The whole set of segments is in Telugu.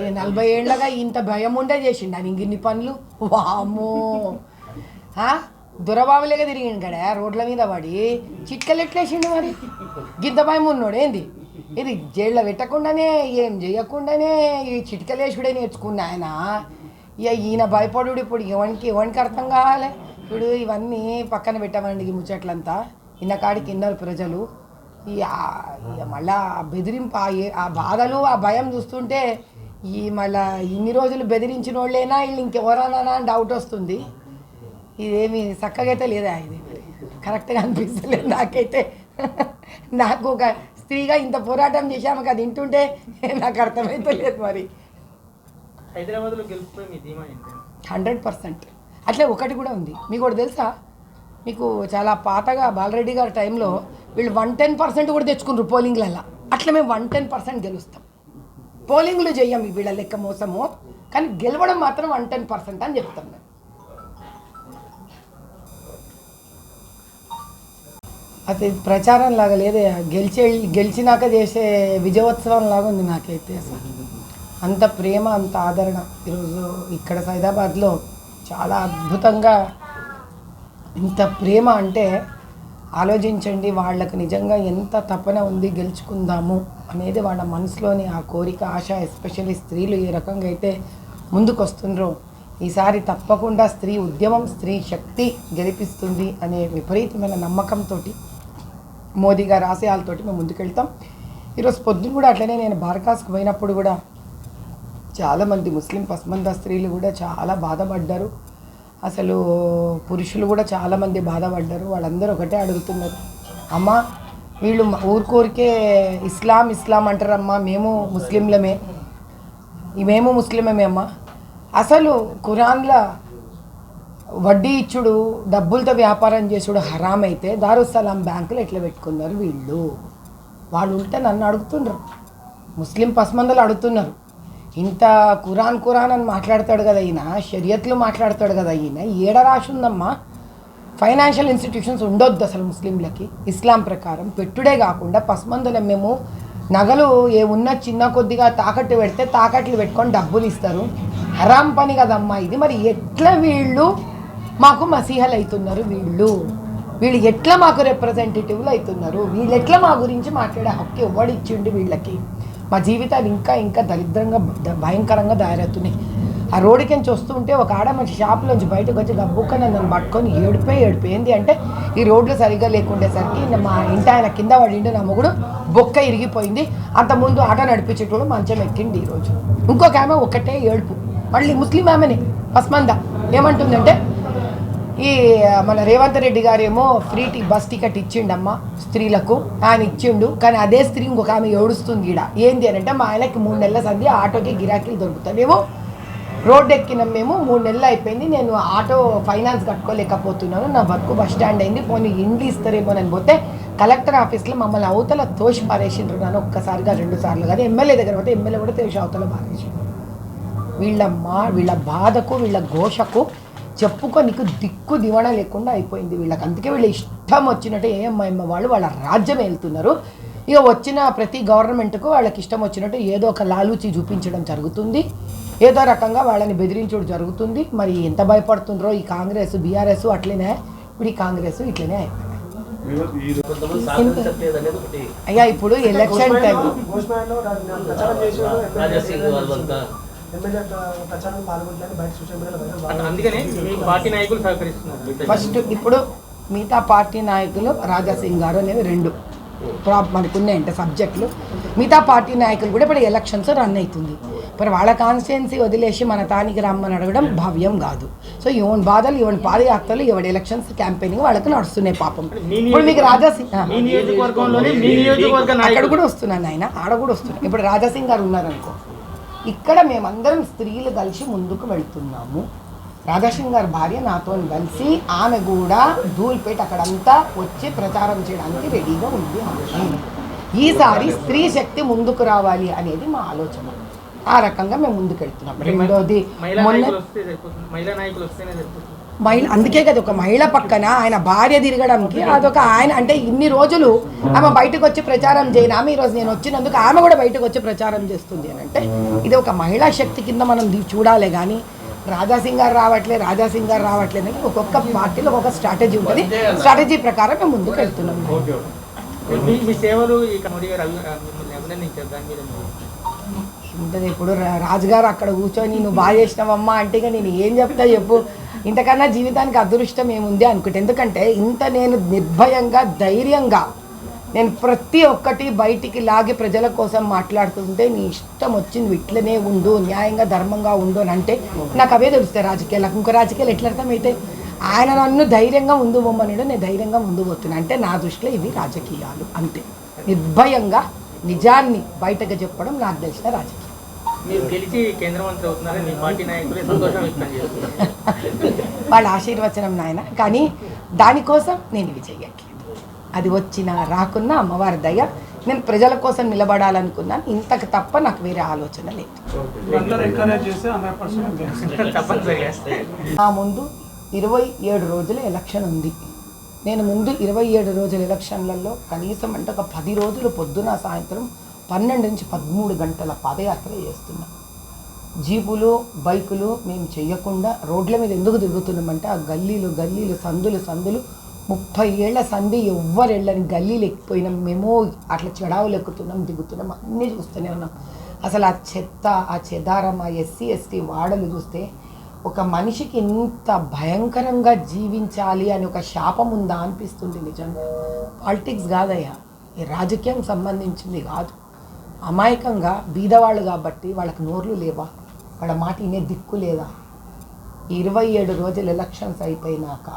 ఏ నలభై ఏళ్ళగా ఇంత భయం ఉండే చేసిండు అని ఇన్ని పనులు? వామ్మో. ఆ? దురబాబులేగా తిరిగిండు కడ రోడ్ల మీద పడి. చిట్కలు ఎట్లేసిండు మరి? గింత భయం ఉన్నాడు ఏంది? ఇది జైల్లో పెట్టకుండానే ఏం చేయకుండానే ఈ చిట్కలేసుడే నేర్చుకున్నా ఆయన. ఇక ఈయన భయపడు ఇప్పుడు ఎవరికి ఎవరికి అర్థం కావాలి? ఇప్పుడు ఇవన్నీ పక్కన పెట్టామండి ఈ ముచ్చట్లంతా. ఇన్న కాడికి ఇన్నారు ప్రజలు. ఈ ఇక మళ్ళా ఆ బెదిరింపు ఆ ఆ బాధలు ఆ భయం చూస్తుంటే ఈ మళ్ళా ఇన్ని రోజులు బెదిరించిన వాళ్ళేనా వీళ్ళు ఇంకెవరన్నా అని డౌట్ వస్తుంది. ఇదేమి చక్కగా అయితే లేదా ఇది? కరెక్ట్గా అనిపిస్తలేదు నాకైతే. నాకు ఒక స్త్రీగా ఇంత పోరాటం చేశాము కదా వింటుంటే నాకు అర్థమైతే లేదు మరి. హైదరాబాద్లో హండ్రెడ్ పర్సెంట్. అట్లే ఒకటి కూడా ఉంది. మీకు కూడా తెలుసా? మీకు చాలా పాతగా బాలరెడ్డి గారి టైంలో వీళ్ళు వన్ టెన్ పర్సెంట్ కూడా తెచ్చుకున్నారు పోలింగ్లలో అట్లా మేము వన్ టెన్ పర్సెంట్ గెలుస్తాం. పోలింగ్లు చెయ్యం ఈ వీళ్ళ లెక్క మోసము. కానీ గెలవడం మాత్రం వన్ టెన్ పర్సెంట్ అని చెప్తాను అది ప్రచారం లాగా లేదే. గెలిచే గెలిచినాక చేసే విజయోత్సవం లాగా ఉంది నాకైతే అసలు. అంత ప్రేమ అంత ఆదరణ. ఈరోజు ఇక్కడ సైదాబాద్లో చాలా అద్భుతంగా ఇంత ప్రేమ అంటే ఆలోచించండి వాళ్ళకు నిజంగా ఎంత తపన ఉంది గెలుచుకుందాము అనేది వాళ్ళ మనసులోని ఆ కోరిక ఆశ ఎస్పెషల్లీ స్త్రీలు ఏ రకంగా అయితే ముందుకొస్తుండ్రో. ఈసారి తప్పకుండా స్త్రీ ఉద్యమం స్త్రీ శక్తి గెలిపిస్తుంది అనే విపరీతమైన నమ్మకంతో మోదీ గారి ఆశయాలతోటి మేము ముందుకెళ్తాం. ఈరోజు పొద్దున కూడా అట్లనే నేను బార్కాస్కి పోయినప్పుడు కూడా చాలామంది ముస్లిం పస్మంద స్త్రీలు కూడా చాలా బాధపడ్డారు. అసలు పురుషులు కూడా చాలామంది బాధపడ్డారు. వాళ్ళందరూ ఒకటే అడుగుతున్నారు. అమ్మ వీళ్ళు మ- ఊరికోరికే ఇస్లాం ఇస్లాం అంటారమ్మా మేము ముస్లింలమే. మేము ముస్లిమే అమ్మా. అసలు ఖురాన్లో వడ్డీ ఇచ్చుడు డబ్బులతో వ్యాపారం చేసుడు హరామ్ అయితే దారుసలాం బ్యాంకులు ఎట్లా పెట్టుకున్నారు వీళ్ళు? వాళ్ళు ఉంటే నన్ను అడుగుతున్నారు ముస్లిం పసమందలు అడుగుతున్నారు. ఇంత ఖురాన్ ఖురాన్ అని మాట్లాడతాడు కదా ఈయన షరియత్లు మాట్లాడతాడు కదా ఈయన ఏడ రాసిందమ్మా? ఫైనాన్షియల్ ఇన్స్టిట్యూషన్స్ ఉండొద్దు అసలు ముస్లింలకి. ఇస్లాం ప్రకారం పెట్టుడే కాకుండా పసమందులం మేము నగలు ఏ ఉన్న చిన్న కొద్దిగా తాకట్టు పెడితే తాకట్లు పెట్టుకొని డబ్బులు ఇస్తారు. హరాం పని కదమ్మా ఇది. మరి ఎట్లా వీళ్ళు మాకు మసీహలు అవుతున్నారు వీళ్ళు? వీళ్ళు ఎట్లా మాకు రిప్రజెంటేటివ్లు అవుతున్నారు వీళ్ళు ఎట్లా మా గురించి మాట్లాడే హక్కు ఎవడు ఇచ్చిండు వీళ్ళకి? మా జీవితాలు ఇంకా ఇంకా దరిద్రంగా భయంకరంగా తయారవుతున్నాయి. ఆ రోడ్డుకి నుంచి ఉంటే ఒక ఆడ మంచి షాప్లోంచి బయటకు వచ్చి గబ్బుక్క నన్ను పట్టుకొని ఏడిపోయి ఏడిపోయి ఏంది అంటే ఈ రోడ్లు సరిగ్గా లేకుండేసరికి మా ఇంటి ఆయన కింద పడిండు నా మొగుడు బొక్క ఇరిగిపోయింది. అంతకుముందు ఆట నడిపించేటోడు మంచం ఎక్కింది ఈరోజు. ఇంకొక ఆమె ఒకటే ఏడుపు. మళ్ళీ ముస్లిం ఆమెనే పస్మంద ఏమంటుందంటే ఈ మన రేవంత్ రెడ్డి గారేమో ఫ్రీ టి బస్ టికెట్ ఇచ్చిండమ్మా స్త్రీలకు. ఆయన ఇచ్చిండు. కానీ అదే స్త్రీ ఇంకొక ఆమె ఏడుస్తుంది ఈడ. ఏంది అని అంటే మా ఆయనకి మూడు నెలల సంధి ఆటోకి గిరాకీలు దొరుకుతాయేమో రోడ్డు ఎక్కినాం మేము మూడు నెలలు అయిపోయింది. నేను ఆటో ఫైనాన్స్ కట్టుకోలేకపోతున్నాను. నా వర్క్ బస్ స్టాండ్ అయింది. పోనీ ఇండ్లు ఇస్తారేమో అని పోతే కలెక్టర్ ఆఫీస్లో మమ్మల్ని అవతల తోషి పారేసిండ్రు నన్ను ఒక్కసారిగా రెండు సార్లు కానీ ఎమ్మెల్యే దగ్గర పోతే ఎమ్మెల్యే కూడా తోషి అవతల పారేసిండ్రు వీళ్ళ మా వీళ్ళ బాధకు వీళ్ళ ఘోషకు చెప్పుకోనికి దిక్కు దివాణ లేకుండా అయిపోయింది వీళ్ళకి. అందుకే వీళ్ళ ఇష్టం వచ్చినట్టు ఏఎంఐఎం వాళ్ళు వాళ్ళ రాజ్యం వెళ్తున్నారు ఇక వచ్చిన ప్రతి గవర్నమెంట్కు వాళ్ళకి ఇష్టం వచ్చినట్టు ఏదో ఒక లాలూచి చూపించడం జరుగుతుంది. ఏదో రకంగా వాళ్ళని బెదిరించడం జరుగుతుంది. మరి ఎంత భయపడుతుండ్రో ఈ కాంగ్రెస్ బీఆర్ఎస్ అట్లనే. ఇప్పుడు ఈ కాంగ్రెస్ ఇట్లనే అయిపోయింది. అయ్యా ఇప్పుడు ఎలక్షన్ టైం భోజనాల్లో ప్రచారం చేసి రాజా సింగ్ వాళ్ళంతా ఎమ్మెల్యే ప్రచారం పాల్గొంటారని బయట సోషల్ మీడియాలో వైరల్ అట్లా అందుకనే మీ పార్టీ నాయకులు సహకరిస్తున్నారు. ఫస్ట్ ఇప్పుడు మిగతా పార్టీ నాయకులు రాజాసింగ్ గారు అనేవి రెండు. ప్రా- మనకు ఉన్నాయంటే సబ్జెక్టులు. మిగతా పార్టీ నాయకులు కూడా ఇప్పుడు ఎలక్షన్స్ రన్ అవుతుంది. మరి వాళ్ళ కాన్స్టిట్యున్సీ వదిలేసి మన తానికి రమ్మని అడగడం భావ్యం కాదు. సో ఎవరి బాధలు ఎవరి పాదయాత్రలు ఎవరి ఎలక్షన్స్ క్యాంపెయినింగ్ వాళ్ళకి నడుస్తున్నాయి పాపం. ఇప్పుడు మీకు రాజాసింగ్ ఆ. మీ నియోజకవర్గంలోనే మీ నియోజకవర్గ అక్కడ కూడా వస్తున్నాను ఆయన ఆడ కూడా వస్తున్నాను ఇప్పుడు రాజాసింగ్ గారు ఉన్నారనుకో. ఇక్కడ మేమందరం స్త్రీలు కలిసి ముందుకు వెళ్తున్నాము. రాధాసింగ్ గారి భార్య నాతో కలిసి ఆమె కూడా ధూల్పేట అక్కడంతా వచ్చి ప్రచారం చేయడానికి రెడీగా ఉంది ఆమె. ఈసారి స్త్రీ శక్తి ముందుకు రావాలి అనేది మా ఆలోచన. ఆ రకంగా మేము ముందుకు వెళ్తున్నాం. రెండోది మహిళా మొన్న మహిళా అందుకే కదా ఒక మహిళ పక్కన ఆయన భార్య తిరగడానికి అదొక ఆయన అంటే ఇన్ని రోజులు ఆమె బయటకు వచ్చి ప్రచారం చేయను ఆమె ఈరోజు నేను వచ్చినందుకు ఆమె కూడా బయటకు వచ్చి ప్రచారం చేస్తుంది అని అంటే ఇది ఒక మహిళా శక్తి కింద మనం చూడాలి కానీ రాజాసింగ్ గారు రావట్లే రాజాసింగ్ గారు రావట్లేదు అని ఒక్కొక్క పార్టీలో ఒక్కొక్క స్ట్రాటజీ ఉంటుంది. స్ట్రాటజీ ప్రకారం మేము ముందుకు వెళ్తున్నాం. మీ సేవలు ఉంటుంది ఇప్పుడు రాజుగారు అక్కడ కూర్చొని నువ్వు బాగా చేసినావమ్మా అంటే ఇక నేను ఏం చెప్తా చెప్పు. ఇంతకన్నా జీవితానికి అదృష్టం ఏముంది అనుకుంటే ఎందుకంటే ఇంత నేను నిర్భయంగా ధైర్యంగా నేను ప్రతి ఒక్కటి బయటికి లాగి ప్రజల కోసం మాట్లాడుతుంటే నీ ఇష్టం వచ్చింది ఇట్లనే ఉండు న్యాయంగా ధర్మంగా ఉండు అని అంటే నాకు అవే తెలుస్తాయి రాజకీయాలకు ఇంకో రాజకీయాలు ఎట్లా అర్థమైతే ఆయన నన్ను ధైర్యంగా ముందు పోమ్మన్నాడు నేను ధైర్యంగా ముందు పోతున్నా. అంటే నా దృష్టిలో ఇవి రాజకీయాలు అంతే. నిర్భయంగా నిజాన్ని బయటకు చెప్పడం నాకు తెలిసిన రాజకీయం మీరు గెలిచి కేంద్ర మంత్రి అవుతున్నారని మీ పార్టీ నాయకులే సంతోషం వ్యక్తం చేస్తున్నారు. వాళ్ళ ఆశీర్వచనం నాయన. కానీ దానికోసం నేను ఇవి చెయ్యట్లేదు. అది వచ్చినా రాకున్నా అమ్మవారి దయ నేను ప్రజల కోసం నిలబడాలనుకున్నాను. ఇంతకు తప్ప నాకు వేరే ఆలోచన లేదు. నా ముందు ఇరవై ఏడు రోజుల ఎలక్షన్ ఉంది. నేను ముందు ఇరవై ఏడు రోజుల ఎలక్షన్లలో కనీసం అంటే ఒక పది రోజులు పొద్దున సాయంత్రం పన్నెండు నుంచి పదమూడు గంటల పాదయాత్ర చేస్తున్నాం. జీపులు బైకులు మేము చేయకుండా రోడ్ల మీద ఎందుకు తిరుగుతున్నామంటే ఆ గల్లీలు గల్లీలు సందులు సందులు ముప్పై ఏళ్ళ సంధి ఎవ్వరు వెళ్ళని గల్లీలు ఎక్కిపోయినాం. మేము అట్లా చెడావులు ఎక్కుతున్నాం దిగుతున్నాం అన్నీ చూస్తూనే ఉన్నాం. అసలు ఆ చెత్త ఆ చెదారం ఆ ఎస్సీ ఎస్టీ వాడలు చూస్తే ఒక మనిషికి ఇంత భయంకరంగా జీవించాలి అని ఒక శాపం ఉందా అనిపిస్తుంది నిజంగా. పాలిటిక్స్ కాదయ్యా ఈ రాజకీయం సంబంధించింది కాదు. అమాయకంగా బీదవాళ్ళు కాబట్టి వాళ్ళకి నోర్లు లేవా? వాళ్ళ మాట ఇనే దిక్కు లేదా? ఇరవై ఏడు రోజులు ఎలక్షన్స్ అయిపోయినాక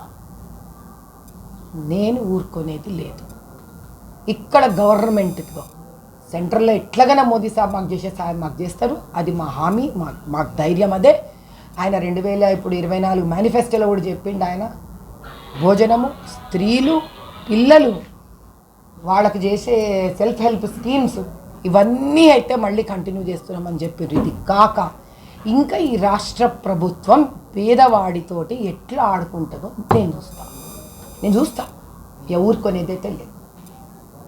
నేను ఊరుకునేది లేదు. ఇక్కడ గవర్నమెంట్తో సెంట్రల్లో ఎట్లాగైనా మోదీ సాబ్ మాకు చేసే సాయం మాకు చేస్తారు. అది మా హామీ మా మాకు ధైర్యం అదే. ఆయన రెండు వేల ఇప్పుడు ఇరవై నాలుగు మేనిఫెస్టోలో కూడా చెప్పిండు ఆయన. భోజనము స్త్రీలు పిల్లలు వాళ్ళకి చేసే సెల్ఫ్ హెల్ప్ స్కీమ్స్ ఇవన్నీ అయితే మళ్ళీ కంటిన్యూ చేస్తున్నామని చెప్పారు ఇది. కాక ఇంకా ఈ రాష్ట్ర ప్రభుత్వం పేదవాడితోటి ఎట్లా ఆడుకుంటుందో నేను చూస్తా. నేను చూస్తా. ఎవరుకొనేదైతే లేదు.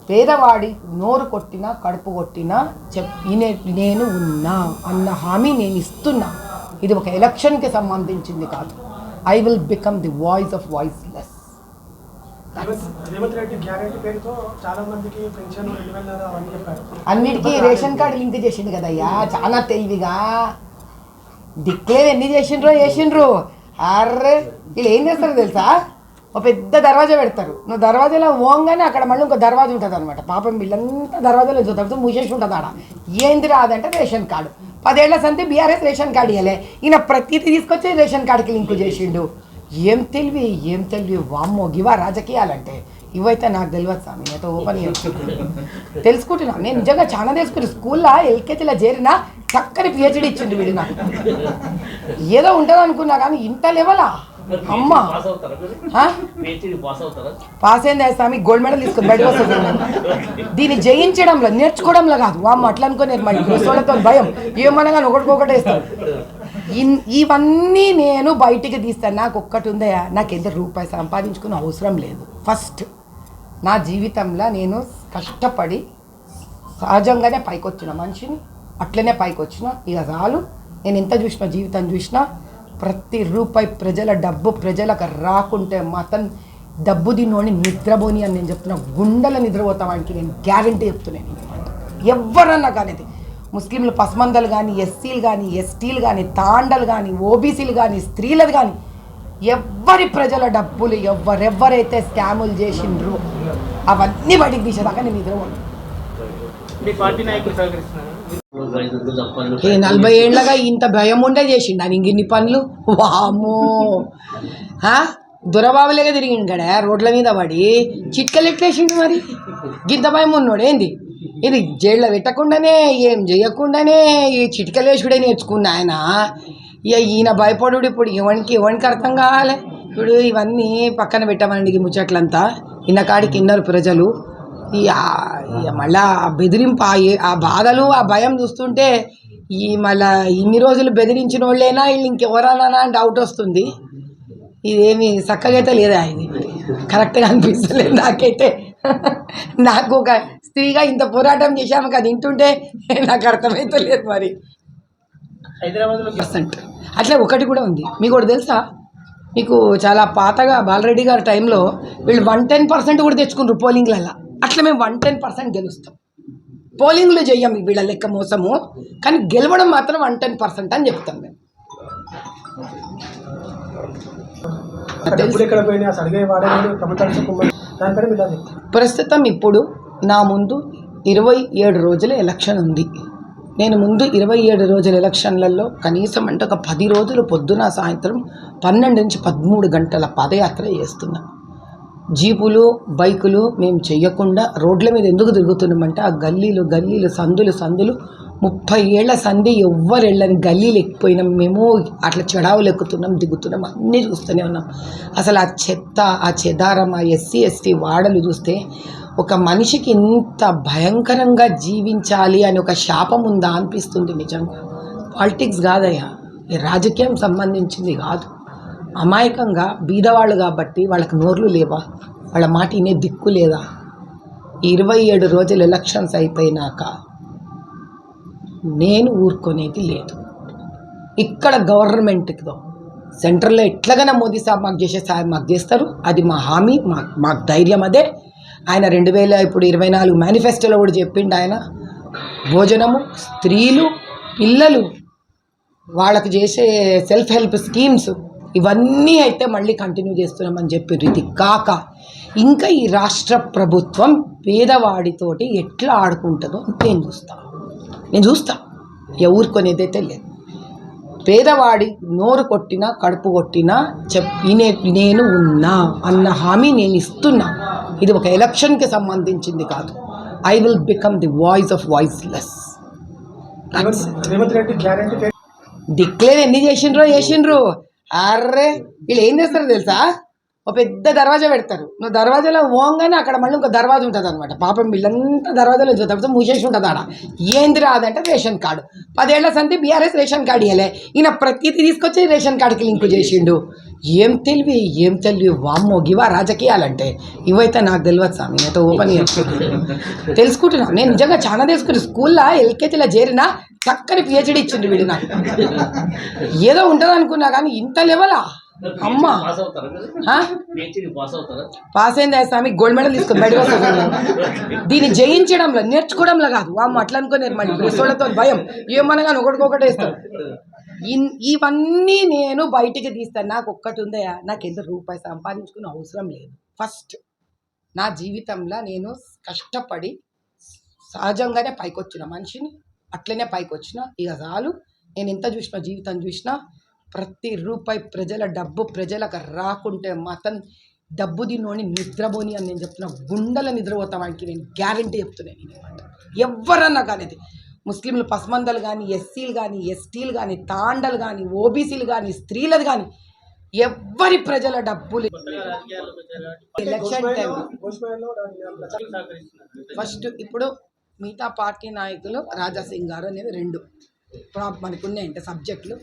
పేదవాడి నోరు కొట్టినా కడుపు కొట్టినా చెప్ నేను ఉన్నా అన్న హామీ నేను ఇస్తున్నా. ఇది ఒక ఎలక్షన్కి సంబంధించింది కాదు. I will become the voice of voiceless Revanth Revanth Reddy guarantee పేరుతో చాలా మందికి పెన్షన్ రెండు వేల అవన్నీ చెప్పారు. అన్నిటికీ రేషన్ కార్డు లింక్ చేసిండు కదయ్యా చాలా తెలివిగా. డిక్లేర్ ఎన్ని చేసిండ్రో చేసిండ్రు. అర్రే వీళ్ళు ఏం చేస్తారో తెలుసా? ఒక పెద్ద దర్వాజా పెడతారు. నువ్వు దర్వాజాలో ఓంగానే అక్కడ మళ్ళీ ఇంకో దర్వాజా ఉంటుంది అనమాట పాపం వీళ్ళంతా దర్వాజాలో చూస్తారు మూసేసి ఉంటుంది ఆడ. ఏంది రాదంటే రేషన్ కార్డు. పదేళ్ళ సంతే బీఆర్ఎస్ రేషన్ కార్డు ఇవ్వలే ఈయన ప్రతిదీ తీసుకొచ్చి రేషన్ కార్డుకి లింకు చేసిండు. ఏం తెలివి ఏం తెలివి? వామ్మో గివా రాజకీయాలంటే. ఇవైతే నాకు తెలియదు స్వామి నేతో ఓపెన్ తెలుసుకుంటున్నా. నేను నిజంగా చాలా తెలుసుకున్నాను స్కూల్లో ఎల్కేజీలో చేరిన చక్కని పిహెచ్డి ఇచ్చిండు వీడు నాకు. ఏదో ఉంటుంది అనుకున్నా కానీ ఇంత లెవెలా అమ్మ. పాస్ అయింది స్వామి గోల్డ్ మెడల్ తీసుకుని బయటకు వస్తుంది దీన్ని జయించడంలో నేర్చుకోవడంలో కాదు. వామ్మ అట్లా మళ్ళీ వాళ్ళతో భయం. ఏమనగా ఒకటికొకటి వేస్తాను ఇన్- ఇవన్నీ నేను బయటికి తీస్తాను నాకు ఒక్కటి ఉందయా నాకు ఎంత రూపాయి సంపాదించుకునే అవసరం లేదు. ఫస్ట్ నా జీవితంలో నేను కష్టపడి సహజంగానే పైకి వచ్చిన మనిషిని అట్లనే పైకి వచ్చిన ఇక చాలు. నేను ఎంత చూసినా జీవితం చూసినా ప్రతి రూపాయి ప్రజల డబ్బు ప్రజలకు రాకుంటే మతం డబ్బు తిన్నోని నిద్రపోని అని నేను చెప్తున్నా. గుండెల నిద్రపోతావానికి నేను గ్యారంటీ చెప్తున్నాను. ఎవరన్నా కానీ ముస్లింలు పసమందలు కానీ ఎస్సీలు కానీ ఎస్టీలు కానీ తాండలు కానీ ఓబీసీలు కానీ స్త్రీలది కానీ ఎవ్వరి ప్రజల డబ్బులు ఎవరెవరైతే స్కాములు చేసిండ్రు అవన్నీ బయటికి తీసేదాకా నేను నిద్రపోను పనులు ఈ నలభై ఏళ్ళగా ఇంత భయం ఉండే చేసిండు. అని ఇన్ని పనులు? వామో? దొరబాబులేగా తిరిగిండు గడ రోడ్ల మీద పడి. చిట్కలు ఎట్లేసిండు మరి? గింత భయం ఉన్నోడు ఏంది? ఇది జైల్లో పెట్టకుండానే ఏం చేయకుండానే ఈ చిట్కలేసుడే నేర్చుకున్న ఆయన. ఇక ఈయన భయపడు ఇప్పుడు ఎవరికి ఎవరికి అర్థం కావాలి? ఇప్పుడు ఇవన్నీ పక్కన పెట్టమండి ఈ ముచ్చట్లంతా. ఇన్న కాడికి ఇన్నరు ప్రజలు. ఇక మళ్ళా ఆ బెదిరింపు ఆ బాధలు ఆ భయం చూస్తుంటే ఈ మళ్ళా ఇన్ని రోజులు బెదిరించిన వాళ్ళైనా వీళ్ళు ఇంకెవరన్నా అని డౌట్ వస్తుంది. ఇదేమి చక్కగా అయితే లేదా ఇది కరెక్ట్గా అనిపిస్తలేదు నాకైతే. నాకు ఒక స్త్రీగా ఇంత పోరాటం చేశాము కదా వింటుంటే నాకు అర్థమైతే లేదు మరి. హైదరాబాద్లో పర్సెంట్ అట్లా ఒకటి కూడా ఉంది. మీకు ఒకటి తెలుసా? మీకు చాలా పాతగా బాలరెడ్డి గారి టైంలో వీళ్ళు వన్ టెన్ పర్సెంట్ కూడా తెచ్చుకున్నారు పోలింగ్లలో అట్లా మేము వన్ టెన్ పర్సెంట్ గెలుస్తాం. పోలింగ్లు చెయ్యం వీళ్ళ లెక్క మోసము. కానీ గెలవడం మాత్రం వన్ టెన్ పర్సెంట్ అని చెప్తాం మేము. ప్రస్తుతం ఇప్పుడు నా ముందు ఇరవై ఏడు రోజుల ఎలక్షన్ ఉంది. నేను ముందు ఇరవై ఏడు రోజుల ఎలక్షన్లలో కనీసం అంటే ఒక పది రోజులు పొద్దున సాయంత్రం పన్నెండు నుంచి పదమూడు గంటల పదయాత్ర చేస్తున్నాను జీపులు బైకులు మేము చెయ్యకుండా రోడ్ల మీద ఎందుకు తిరుగుతున్నామంటే ఆ గల్లీలు గల్లీలు సందులు సందులు ముప్పై ఏళ్ళ సంధి ఎవ్వరు వెళ్ళని గల్లీలు ఎక్కిపోయినాం. మేము అట్లా చెడావులు ఎక్కుతున్నాం దిగుతున్నాం అన్నీ చూస్తూనే ఉన్నాం. అసలు ఆ చెత్త ఆ చెదారం ఆ ఎస్సీ ఎస్టీ వాడలు చూస్తే ఒక మనిషికి ఇంత భయంకరంగా జీవించాలి అని ఒక శాపం ఉందా అనిపిస్తుంది నిజంగా. పాలిటిక్స్ కాదయ్యా రాజకీయం సంబంధించింది కాదు. అమాయకంగా బీదవాళ్ళు కాబట్టి వాళ్ళకి నోర్లు లేవా? వాళ్ళ మాట వినే దిక్కు లేదా? ఇరవై ఏడు రోజులు ఎలక్షన్స్ అయిపోయినాక నేను ఊరుకునేది లేదు. ఇక్కడ గవర్నమెంట్తో సెంట్రల్లో ఎట్లాగైనా మోదీ సాబ్ మాకు చేసే సాయం మాకు చేస్తారు. అది మా హామీ మా మాకు ధైర్యం అదే. ఆయన రెండు వేల ఇప్పుడు ఇరవై నాలుగు మేనిఫెస్టోలో కూడా చెప్పిండు ఆయన. భోజనము స్త్రీలు పిల్లలు వాళ్ళకి చేసే సెల్ఫ్ హెల్ప్ స్కీమ్స్ ఇవన్నీ అయితే మళ్ళీ కంటిన్యూ చేస్తున్నామని చెప్పారు ఇది కాక ఇంకా ఈ రాష్ట్ర ప్రభుత్వం పేదవాడితోటి ఎట్లా ఆడుకుంటుందో నేను చూస్తా. నేను చూస్తా. ఎవరుకొనేదైతే లేదు పేదవాడి నోరు కొట్టినా కడుపు కొట్టినా చెప్పి నేను ఉన్నా అన్న హామీ నేను ఇస్తున్నా. ఇది ఒక ఎలక్షన్కి సంబంధించింది కాదు. I will become the voice of voiceless. Declare ఎన్ని చేసిండ్రో చేసిండ్రు. అర్రే! వీళ్ళు ఏం చేస్తారో తెలుసా? ఒక పెద్ద దర్వాజా పెడతారు. నువ్వు దర్వాజాలో పోగానే అక్కడ మళ్ళీ ఇంకో దర్వాజా ఉంటుంది అనమాట పాపం వీళ్ళంతా దర్వాజాలో తర్వాత మూసేసి ఉంటుంది ఆడ. ఏంది రాదంటే రేషన్ కార్డు. పదేళ్ళ సంతి బీఆర్ఎస్ రేషన్ కార్డు ఇవ్వలే ఈయన ప్రతిదీ తీసుకొచ్చి రేషన్ కార్డుకి లింక్ చేసిండు. ఏం తెలివి ఏం తెలివి? వామ్మో గివా రాజకీయాలంటే. ఇవైతే నాకు తెలియదు స్వామి. నేతో ఓపెన్ తెలుసుకుంటున్నాను నేను నిజంగా చాలా తెలుసుకుంటున్నా స్కూల్లో ఎల్కేజీలో చేరినా చక్కని పిహెచ్డి ఇచ్చిండు వీడు నాకు. ఏదో ఉంటుంది అనుకున్నా కానీ ఇంత లెవెలా? అమ్మ. పాస్ అయింది స్వామి? గోల్డ్ మెడల్ తీసుకొని వస్తుంది దీన్ని జయించడంలో నేర్చుకోవడంలో కాదు. వామ్మ అట్లా అనుకున్నారు మళ్ళీ. రిసోళ్ళతో భయం. ఏమనగా ఒకటికొకటి వేస్తారు. ఇన్- ఇవన్నీ నేను బయటికి తీస్తాను నాకు ఒక్కటి ఉందయా నాకు ఎంత రూపాయి సంపాదించుకునే అవసరం లేదు. ఫస్ట్ నా జీవితంలో నేను కష్టపడి సహజంగానే పైకి వచ్చిన మనిషిని. అట్లనే పైకి వచ్చిన ఇక చాలు. నేను ఎంత చూసినా జీవితం చూసినా ప్రతి రూపాయి ప్రజల డబ్బు ప్రజలకు రాకుంటే మాత్రం డబ్బు తిన్నోని నిద్రపోని అని నేను చెప్తున్నా. గుండెల నిద్రపోతా వాడికి నేను గ్యారంటీ చెప్తున్నాను నేను అనమాట ఎవరన్నా కానీ ముస్లింలు పసమందలు కానీ ఎస్సీలు కానీ ఎస్టీలు కానీ తాండలు కానీ ఓబీసీలు కానీ స్త్రీలది కానీ ఎవ్వరి ప్రజల డబ్బులు ఎలక్షన్ టైం ఫస్ట్ ఇప్పుడు మిగతా పార్టీ నాయకులు రాజా సింగ్ గారు అనేది రెండు. ఇప్పుడు మనకు ఉన్నాయంటే సబ్జెక్టులు.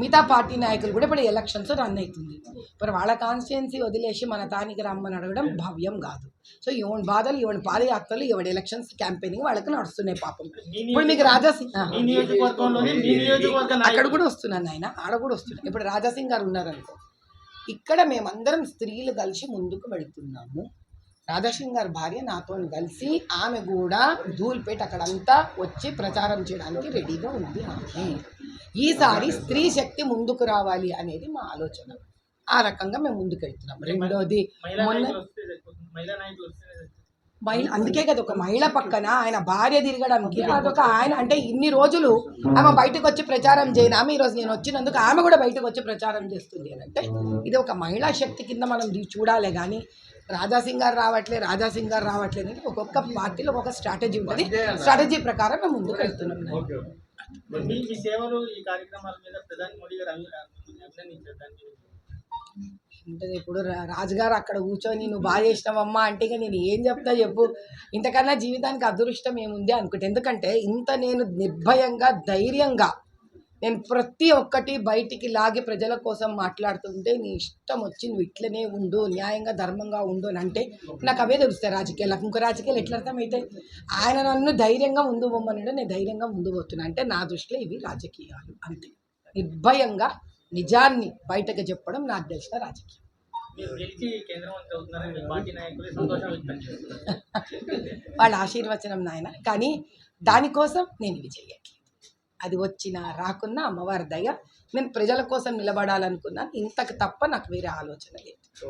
మిగతా పార్టీ నాయకులు కూడా ఇప్పుడు ఎలక్షన్స్ రన్ అవుతుంది. మరి వాళ్ళ కాన్స్టిట్యున్సీ వదిలేసి మన తానికి రమ్మని అడగడం భవ్యం కాదు. సో ఎవరి బాధలు ఎవరి పాదయాత్రలు ఎవరి ఎలక్షన్స్ క్యాంపెయినింగ్ వాళ్ళకి నడుస్తున్నాయి పాపం. ఇప్పుడు మీకు రాజా సింగ్ ఆ. మీ నియోజకవర్గంలోని మీ నియోజకవర్గ అక్కడ నాయకుడు కూడా వస్తున్నాను ఆయన. ఆడ కూడా వస్తున్నాను ఇప్పుడు రాజాసింగ్ గారు ఉన్నారనుకో ఇక్కడ మేమందరం స్త్రీలు కలిసి ముందుకు వెళుతున్నాము. రాధాసింగ్ గారి భార్య నాతో కలిసి ఆమె కూడా ధూల్పేట అక్కడంతా వచ్చి ప్రచారం చేయడానికి రెడీగా ఉంది ఆమె. ఈసారి స్త్రీ శక్తి ముందుకు రావాలి అనేది మా ఆలోచన. ఆ రకంగా మేము ముందుకు వెళ్తున్నాం రెండోది మహిళా మొన్న మహిళా అందుకే కదా ఒక మహిళ పక్కన ఆయన భార్య తిరగడానికి. అదొక ఆయన అంటే ఇన్ని రోజులు ఆమె బయటకు వచ్చి ప్రచారం చేయను. ఆమె ఈరోజు నేను వచ్చినందుకు ఆమె కూడా బయటకు వచ్చి ప్రచారం చేస్తుంది అని అంటే ఇది ఒక మహిళా శక్తి కింద మనం చూడాలి కానీ రాజాసింగ్ గారు రావట్లే రాజాసింగ్ గారు రావట్లే అనేది ఒక్కొక్క పార్టీలో ఒక్కొక్క స్ట్రాటజీ ఉంటుంది. స్ట్రాటజీ ప్రకారం మేము ముందుకు వెళ్తున్నాం. అంటే ఇప్పుడు రాజుగారు అక్కడ కూర్చొని నువ్వు బాగా చేసినావమ్మా అంటే ఇక నేను ఏం చెప్తా చెప్పు. ఇంతకన్నా జీవితానికి అదృష్టం ఏముంది అనుకుంటే ఎందుకంటే ఇంత నేను నిర్భయంగా ధైర్యంగా నేను ప్రతి ఒక్కటి బయటికి లాగి ప్రజల కోసం మాట్లాడుతుంటే నీ ఇష్టం వచ్చి నువ్వు ఇట్లనే ఉండు న్యాయంగా ధర్మంగా ఉండు అని అంటే నాకు అవే తెలుస్తాయి రాజకీయాలకు ఇంకో రాజకీయాలు ఎట్లా అర్థమవుతాయి ఆయన నన్ను ధైర్యంగా ముందు పోమన్నాడు నేను ధైర్యంగా ముందు పోతున్నా. అంటే నా దృష్టిలో ఇవి రాజకీయాలు అంతే. నిర్భయంగా నిజాన్ని బయటకు చెప్పడం నాకు తెలిసిన రాజకీయం. వాళ్ళ ఆశీర్వచనం నాయన. కానీ దానికోసం నేను ఇవి చెయ్యట్లేదు అది వచ్చినా రాకున్నా అమ్మవారి దయ. నేను ప్రజల కోసం నిలబడాలనుకున్నాను. ఇంతకు తప్ప నాకు వేరే ఆలోచన లేదు.